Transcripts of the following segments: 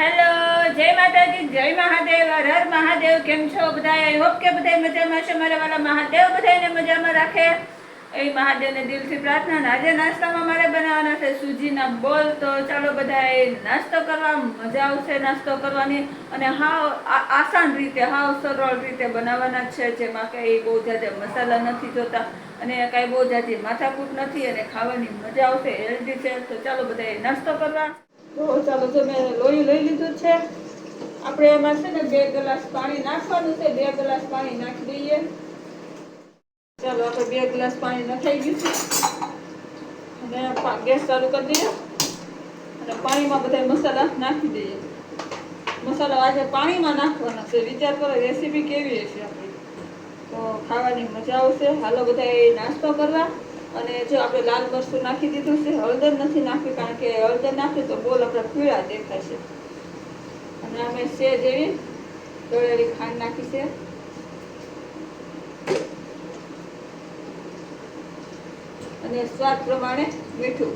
Hello, જય માતાજી, જય મહાદેવ, હર મહાદેવ, કેમ છો બધા આઈ હોપ કે બધા મજામાં છે મારા વાલા મહાદેવ બધાને મજામાં રાખે. એ મહાદેવને દિલથી પ્રાર્થના આજે નાસ્તામાં મારે બનાવવાના છે સૂજીના બોલ. તો ચાલો બધા નાસ્તો કરવા, મજા આવશે નાસ્તો કરવાની. અને હાવ આસાન રીતે, હાવ સરળ રીતે બનાવવાના છે. જેમાં કંઈ બહુ જાતે મસાલા નથી જોતા અને કાંઈ બહુ જાતે માથાકૂટ નથી અને ખાવાની મજા આવશે. હેલ્ધી છે. તો ચાલો બધા નાસ્તો કરવા. તો ચાલો જો મેં લોહી લઈ લીધું છે, આપણે એમાં છે ને બે ગ્લાસ પાણી નાખવાનું છે, બે ગ્લાસ પાણી નાખી દઈએ. ચાલો આપણે બે ગ્લાસ પાણી નખાઈ ગયું છે. અને ગેસ ચાલુ કરી દઈએ. અને પાણીમાં બધા મસાલા નાખી દઈએ. મસાલા આજે પાણીમાં નાખવાના છે. વિચાર કરો, રેસીપી કેવી હશે આપણી? તો ખાવાની મજા આવશે. હાલો બધા નાસ્તો કરવા. અને જો આપણે લાલ મરચું નાખી દીધું છે, હળદર નથી નાખ્યું, કારણ કે હળદર નાખ્યું તો બોલ આપણા પીળા દેખાશે અને અમે સેજ એવી દળેલી ખાંડ નાખી છે. અને સ્વાદ પ્રમાણે મીઠું.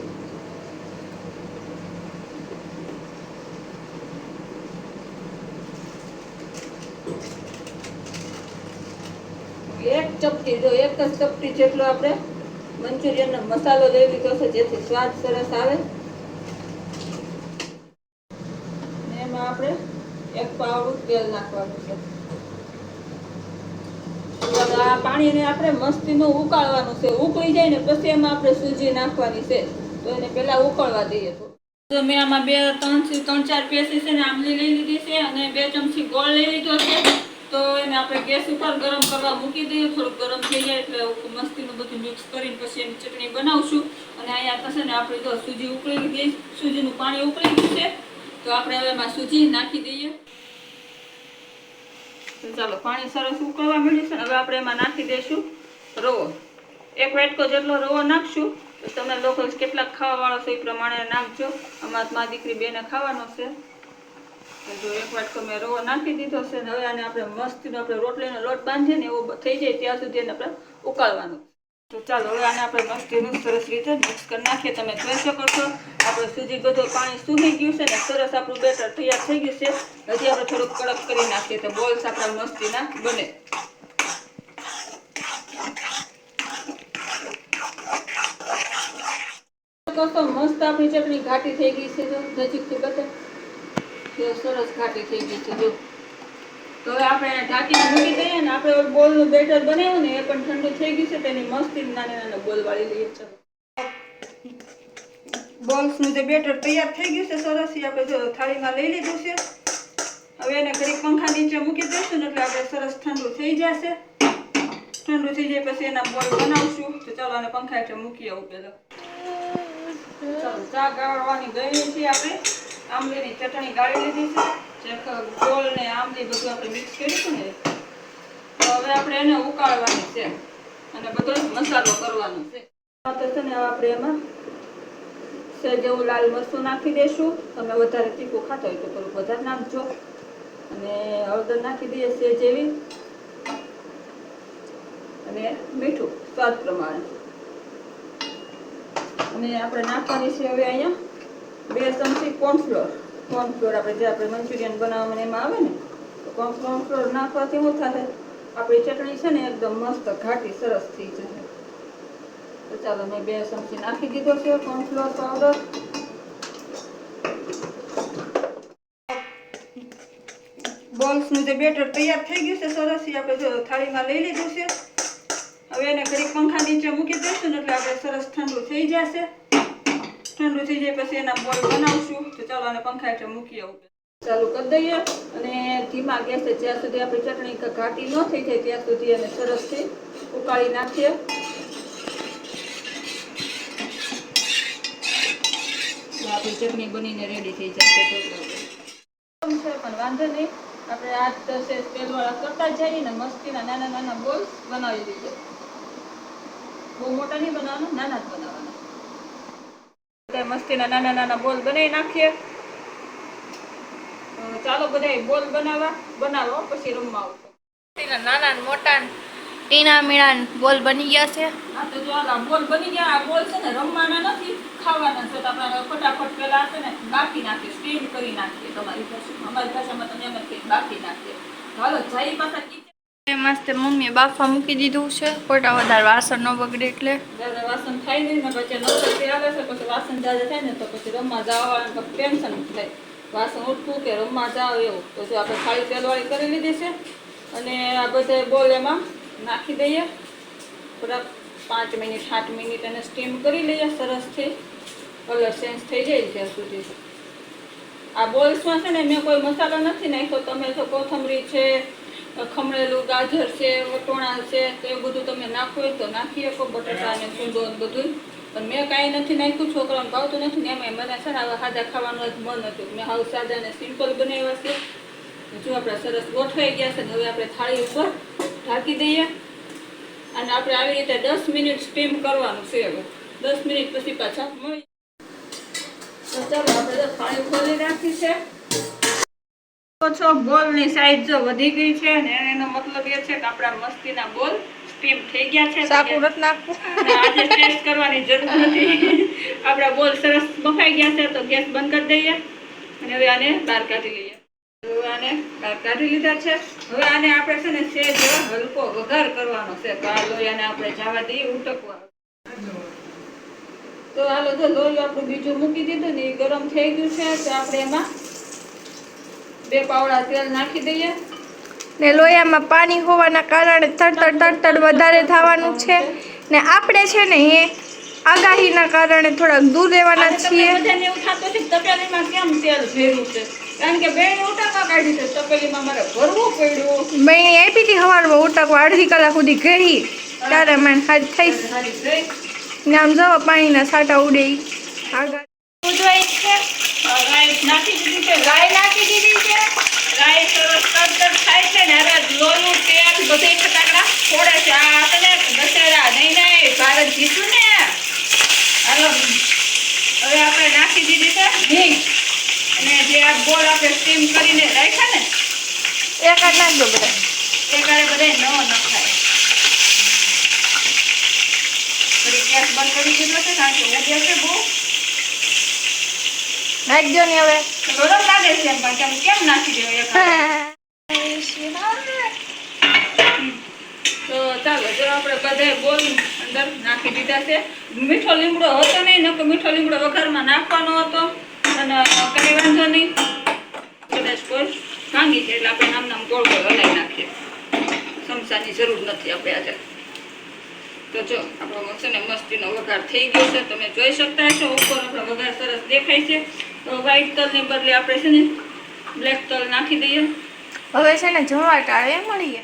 એક ચપટી, જો એક જ ચપટી જેટલો આપણે મંચુરિયનનો મસાલો લઈ લીધો છે, જેથી સ્વાદ સરસ આવે. એમાં આપણે એક પાવડું તેલ નાખવાનું છે. આ પાણીને આપણે મસ્તીનું ઉકાળવાનું છે. ઉકળી જાય ને પછી એમાં આપણે સૂજી નાખવાની છે. તો એને પહેલાં ઉકળવા દઈએ તો મેં આમાં બે ત્રણ ત્રણ ચાર પેસી છે ને આમલી લઈ લીધી છે અને બે ચમચી ગોળ લઈ લીધો છે. તો એને આપણે ગેસ ઉપર ગરમ કરવા મૂકી દઈએ. થોડુંક ગરમ થઈ જાય એટલે મસ્તીનું બધું મિક્સ કરીને પછી એની ચટણી બનાવશું. અને અહીંયા થશે ને આપણે જો સૂજી ઉકળી ગઈ. સૂજીનું પાણી ઉકળી ગયું છે. તો આપણે હવે એમાં સૂજી નાખી દઈએ. ચાલો, પાણી સરસ ઉકળવા મળ્યું છે હવે આપણે એમાં નાખી દઈશું રવો. એક વેટકો જેટલો રવો નાખશું. તો તમે લોકો કેટલાક ખાવાવાળો છો એ પ્રમાણે નાખજો. અમારા મા દીકરી બેને ખાવાનો છે. નાખી દીધો છે ને હવે આને આપણે લોટ બાંધીએ ને એવો થઈ જાય ત્યાં સુધી ઉકાળવાનું. તો ચાલો હવે આને આપણે સરસ રીતે મિક્સ નાખીએ. તમે જોઈ શકો બધું પાણી સૂકી ગયું છે ને સરસ આપણું બેટર તૈયાર થઈ ગયું છે. હજી આપણે થોડુંક કડક કરી નાખીએ તો બોલ્સ આપણા મસ્તીના બને. મસ્ત આપણી ચટણી ઘાટી થઈ ગઈ છે, નજીકથી બતાવ. સરસ ઘાટી થઈ ગઈ છે, જો. તો હવે આપણે ઢાંકીને મૂકી દઈએ ને, આપણે ઓલું બોલનું બેટર બનાવ્યું ને, એ પણ ઠંડુ થઈ ગયું છે તેની મસ્તી નાના નાના બોલ વાળી લઈએ, ચલો. બોલ્સનું જે બેટર તૈયાર થઈ ગયું છે, સરસ એ આપણે જો થાળીમાં લઈ લીધું છે. હવે એને ઘડીક પંખા નીચે મૂકી દઈશું ને, એટલે આપણે સરસ ઠંડુ થઈ જશે. ઠંડુ થઈ જાય પછી એના બોલ બનાવશું. તો ચાલો આને પંખા હેઠળ મૂકી આવું પહેલાં ચાલો, ચા ગાળવાની ગઈ છે આપણે. આંબલીની ચટણી ગાળી લીધી છે. જે ગોળ ને આંબલી બધું આપણે મિક્સ કરીશું ને. તો હવે આપણે એને ઉકાળવાની છે. અને બધો મસાલો કરવાનો છે. આપણે એમાં સહેજ લાલ મરચું નાખી દઈશું તમે વધારે તીખું ખાતા હોય તો થોડુંક વધારે નાખજો. અને હળદર નાખી દઈએ સહેજ એવી અને મીઠું સ્વાદ પ્રમાણે. અને આપણે નાખવાની છે હવે અહીંયા બે ચમચી કોર્નફ્લોર કોર્નફ્લોર આપણે જે આપણે મંચુરિયન બનાવવામાં એમાં આવે ને, તો કોર્નફ્લોર નાખવાથી શું થશે આપણી ચટણી છે ને એકદમ મસ્ત, ઘાટી, સરસ થઈ જશે તો ચાલો, મેં બે ચમચી નાખી દીધો છે કોર્નફ્લોર પાવડર બોલ્સનું જે બેટર તૈયાર થઈ ગયું છે, સરસ, એ આપણે જો થાળીમાં લઈ લીધું છે. હવે એને ઘડીક પંખા નીચે મૂકી દઈશું એટલે આપણે સરસ ઠંડુ થઈ જશે. ઠંડુ થઈ જાય પછી એના બોલ બનાવશું. તો ચાલો આને પંખા હેઠળ મૂકી આવું. ચાલુ કરી દઈએ અને ધીમા ગેસે જ્યાં સુધી આપણી ચટણી ઘાટી ન થઈ જાય ત્યાં સુધી એને સરસથી ઉકાળી નાખીએ. આપણી ચટણી બનીને રેડી થઈ જશે તો પણ વાંધો નહીં. આપણે આ છે તેલવાળા કરતા જઈએ ને મસ્તીના નાના નાના બોલ્સ બનાવી દઈએ. બહુ મોટા નહીં બનાવવાના, નાના જ બનાવવાના. તો મસ્તીના નાના નાના બોલ બનાવી નાખીએ. ચાલો બધા બોલ બનાવવા. બનાવો, પછી રમવા નાના મોટા મીણા બોલ બની ગયા છે. આ તો જો આ બોલ બની ગયા, આ બોલ છે ને રમવાના નથી, ખાવાના છે. તો ફટાફટ પેલા છે ને બાકી નાખીએ સ્ટીમ કરી નાખીએ. તમારી પાસે અમારી ભાષામાં તમે એમ બાકી નાખીએ. હાલો, જઈ પાછા મસ્ત મમ્મીએ બાફા મૂકી દીધું છે. ખોટા વધારે વાસણ ન બગડે એટલે. વાસણ થાય નહીં પછી નોકરી આવે છે, પછી વાસણ જ્યારે થાય ને, તો પછી રમવા જવાનું ટેન્શન થાય. વાસણ ઉઠવું કે રમવા જાવ એવું. જો આપણે થાળી તેલવાળી કરી લીધી છે. અને આ બધે બોલ એમાં નાખી દઈએ. થોડા પાંચ મિનિટ, સાત મિનિટ અને સ્ટીમ કરી લઈએ સરસથી કલર ચેન્જ થઈ જાય ત્યાં સુધી. આ બોલ્સમાં છે ને, મેં કોઈ મસાલો નથી નાખ્યો. તમે તો કોથમરી છે ખમણેલું, ગાજર છે, વટોણા છે તો એ બધું તમે નાખો તો નાખી શકો બટાટા ને ને બધું. પણ મેં કાંઈ નથી નાખ્યું છોકરાને ભાવતું નથી ને એમાં મને છે ને સાદા ખાવાનું જ મન હતું. મેં હાવ સાદા ને સિમ્પલ બનાવ્યા છે. જો આપણે સરસ ગોઠવાઈ ગયા છે ને હવે આપણે થાળી ઉપર ઢાંકી દઈએ. અને આપણે આવી રીતે દસ મિનિટ સ્ટીમ કરવાનું છે હવે. દસ મિનિટ પછી પાછા મળી. ચાલો, આપણે થાળી ખોલી રાખી છે. છો બોલની સાઈઝ જો વધી ગઈ છે ને એનો મતલબ એ છે કે આપણા મસ્તીના બોલ સ્ટીમ થઈ ગયા છે. સાકુ રત નાખવું. આજે ટેસ્ટ કરવાની જરૂર નથી. આપણા બોલ સરસ બફાઈ ગયા છે તો ગેસ બંધ કરી દઈએ. અને હવે આને બહાર કાઢી લઈએ. હવે આને બહાર કાઢી લીધા છે. હવે આને આપણે છે ને સેજ હલકો વઘાર કરવાનો છે. તો આ લોહીને આપણે જવા દઈએ ઉટકવા. તો હાલો જો લોહી આપણું બીજું મૂકી દીધું ને એ ગરમ થઈ ગયું છે તો આપણે એમાં બે પાવડા તેલ નાખી દઈએ. ને લોયામાં પાણી હોવાના કારણે તડતડ તડતડ વધારે થવાનું છે. ને આપણે છે ને એ આગાહીના કારણે થોડાક દૂર રહેવાના છીએ. બધાને એવું થતું છે તપેલીમાં કેમ તેલ ભર્યું છે? કારણ કે બે ઉટાકા કાઢી છે. તપેલીમાં મારે ભરવું પડ્યું. બહેણી આપી હતી સવારમાં ઉટકવા અડધી કલાક સુધી ગઈ ત્યારે મને હાથ થઈ. ને આમ જવા પાણીના છાંટા ઉડે આગળ ઉજવાય છે. રાઈ નાખી દીધી છે. રાઈ નાખી દીધી છે. રાઈ સરસ તડતડ થાય છે ને હવે લોયું તેલ બધે ફટાકડા ફોડે છે. આ આપણે દશેરા નહીં નહીં ભારત જીતું ને. હાલો. હવે આપણે નાખી દીધી છે. હિંગ. અને જે આ ગોળ આપણે સ્ટીમ કરીને રાખ્યા ને એ કાઢ નાખ દો બધા. એ ગાળે બધાય ન નખાય. ગેસ બંધ કરી દીધો છે કારણ કે ઉગ્યા છે બહુ. નાખ ને હવે. ગરમ લાગે છે પણ કેમ કેમ નાખી દેવો એક તો ચાલો જો આપણે બધાય બોલ અંદર નાખી દીધા છે. મીઠો લીમડો હતો નહીં નકર મીઠો લીમડો વઘારમાં નાખવાનો હતો. અને કઈ વાંધો નહીં. કદાચ કોઈ ભાંગી છે એટલે આપણે નામ નામ ગોળ ગોળ હલાવી નાખીએ. સમસાની જરૂર નથી આપણે આજે. તો જો આપણો છે ને મસ્તીનો વઘાર થઈ ગયો છે. તમે જોઈ શકતા છો ઉપર આપણો વઘાર સરસ દેખાય છે. તો વ્હાઈટ તલને બદલે આપણે છે ને બ્લેક તલ નાખી દઈએ. હવે છે ને જમવા ટાળે મળીએ.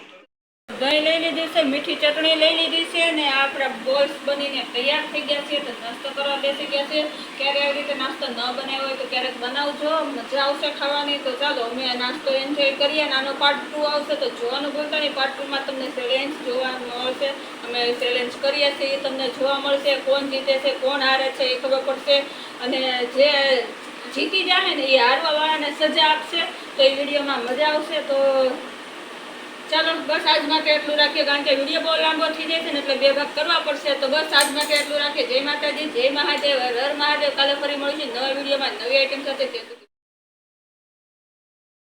દહીં લઈ લીધી છે મીઠી ચટણી લઈ લીધી છે ને આપણા બોલ્સ બનીને તૈયાર થઈ ગયા છે તો નાસ્તો કરવા બેસી ગયા છે. ક્યારે આવી રીતે નાસ્તો ન બનાવ્યો હોય તો ક્યારેક બનાવજો મજા આવશે ખાવાની. તો ચાલો અમે આ નાસ્તો એન્જોય કરીએ નાનો આનો પાર્ટ ટુ આવશે તો જોવાનું ભૂલતા નહીં. પાર્ટ ટુમાં તમને ચેલેન્જ જોવા મળશે. અમે ચેલેન્જ કરીએ છીએ. એ તમને જોવા મળશે કોણ જીતે છે કોણ હારે છે એ ખબર પડશે. અને જે જીતી જાય ને એ હારવા વાળાને સજા આપશે, તો એ વિડીયોમાં મજા આવશે. તો ચાલો, બસ આજ માટે એટલું રાખીએ, કારણ કે વીડિયો બહુ લાંબો થઈ જાય છે ને એટલે બે ભાગ કરવા પડશે. તો બસ આજ માટે એટલું રાખીએ. જય માતાજી, જય મહાદેવ, હર મહાદેવ. કાલે ફરી મળીશું નવા વિડીયોમાં નવી આઈટમ સાથે.